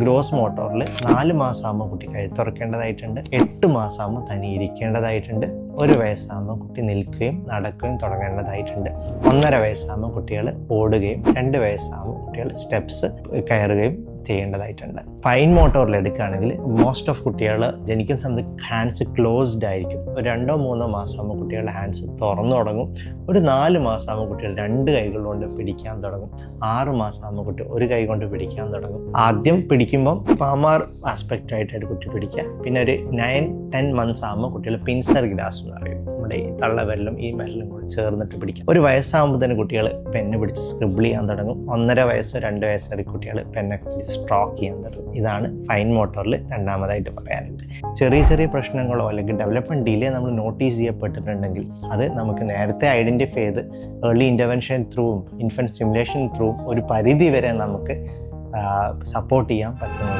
Gross മോട്ടോറിൽ നാല് മാസമാകുമ്പോൾ കുട്ടി കഴുത്തുറക്കേണ്ടതായിട്ടുണ്ട് എട്ട് മാസമാകുമ്പോൾ തനി ഇരിക്കേണ്ടതായിട്ടുണ്ട് ഒരു വയസ്സാകുമ്പോൾ കുട്ടി നിൽക്കുകയും നടക്കുകയും തുടങ്ങേണ്ടതായിട്ടുണ്ട്. ഒന്നര വയസ്സാകുമ്പോൾ കുട്ടികൾ ഓടുകയും രണ്ട് വയസ്സാകുമ്പോൾ കുട്ടികൾ സ്റ്റെപ്സ് കയറുകയും ചെയ്യേണ്ടതായിട്ടുണ്ട്. ഫൈൻ മോട്ടോറിൽ എടുക്കുകയാണെങ്കിൽ മോസ്റ്റ് ഓഫ് കുട്ടികൾ ജനിക്കുന്ന സമയത്ത് ഹാൻഡ്സ് ക്ലോസ്ഡ് ആയിരിക്കും. ഒരു രണ്ടോ മൂന്നോ മാസമാകുമ്പോൾ കുട്ടികളുടെ ഹാൻഡ്സ് തുറന്നു തുടങ്ങും. ഒരു നാല് മാസമാകുമ്പോൾ കുട്ടികൾ രണ്ട് കൈകൾ കൊണ്ട് പിടിക്കാൻ തുടങ്ങും. ആറ് മാസമാകുമ്പോൾ കുട്ടി ഒരു കൈ കൊണ്ട് പിടിക്കാൻ തുടങ്ങും. ആദ്യം പിടിക്കുമ്പം പാമാർ ആസ്പെക്റ്റ് ആയിട്ടാണ് കുട്ടി പിടിക്കുക. പിന്നെ ഒരു നയൻ ടെൻ മന്ത്സ് ആകുമ്പോൾ കുട്ടികൾ പിൻസർ ഗ്രാസ് എന്ന് പറയും. നമ്മുടെ ഈ തള്ളവിരലും ഈ മരലും കൂടി ചേർന്നിട്ട് പിടിക്കും. ഒരു വയസ്സാകുമ്പോൾ തന്നെ കുട്ടികൾ പെണ്ണ് പിടിച്ച് സ്ക്രിബിൾ ചെയ്യാൻ തുടങ്ങും. ഒന്നര വയസ്സോ രണ്ട് വയസ്സോ വരെ കുട്ടികൾ പെണ്ണൊക്കെ പിടിച്ച് സ്ട്രോക്ക് ചെയ്യാൻ തുടങ്ങും ഇതാണ് ഫൈൻ മോട്ടോറിൽ രണ്ടാമതായിട്ട് പറയാനുള്ളത്. ചെറിയ ചെറിയ പ്രശ്നങ്ങളോ അല്ലെങ്കിൽ ഡെവലപ്മെന്റ് ഡിലേ നമ്മൾ നോട്ടീസ് ചെയ്യപ്പെട്ടിട്ടുണ്ടെങ്കിൽ അത് നമുക്ക് നേരത്തെ ഐഡന്റിഫൈ ചെയ്ത് ഏർലി ഇന്റർവെൻഷൻ ത്രൂവും ഇൻഫന്റ് സ്റ്റിമുലേഷൻ ത്രൂവും ഒരു പരിധി വരെ നമുക്ക് സപ്പോർട്ട് ചെയ്യാൻ പറ്റുന്നതാണ്